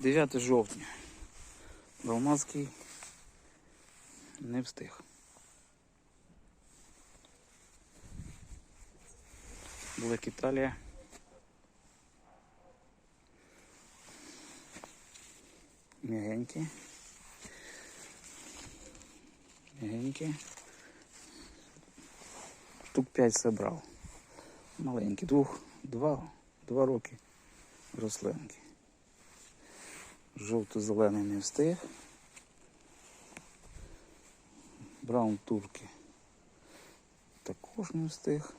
9 жовтня. Далмацький не встиг. Блек Італія. Мягенькі. Мягенькі. Штук 5 зібрав. Маленькі, двох, два, два роки рослинки. Жовто-зелений не встиг. Браун турки також не встиг.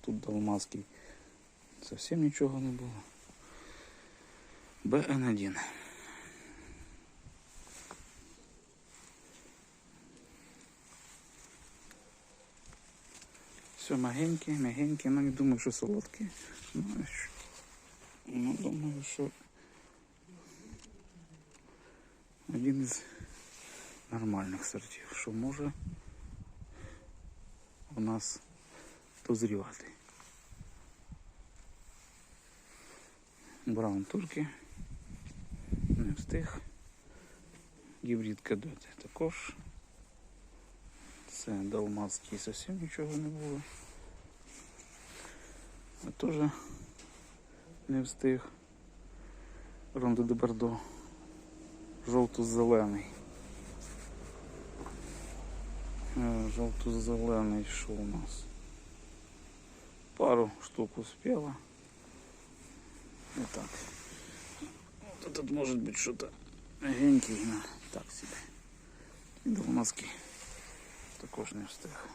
Тут Далмацький зовсім нічого не було. БН1. Все мягеньке, мягеньке, ну не думаю, що солодке. Ну, ну думаю, що один із нормальних сортів, що може у нас дозрівати. Браун турки не встиг. Гібрид кадети також. Це далмацький зовсім нічого не було. А теж не встиг. Ронде де Бордо. Жовто-зелений. Е, Жовто-зелений що у нас? Пару штук успела. И так. Вот этот может быть что-то генький, но так себе. І Долмацький також не встиг.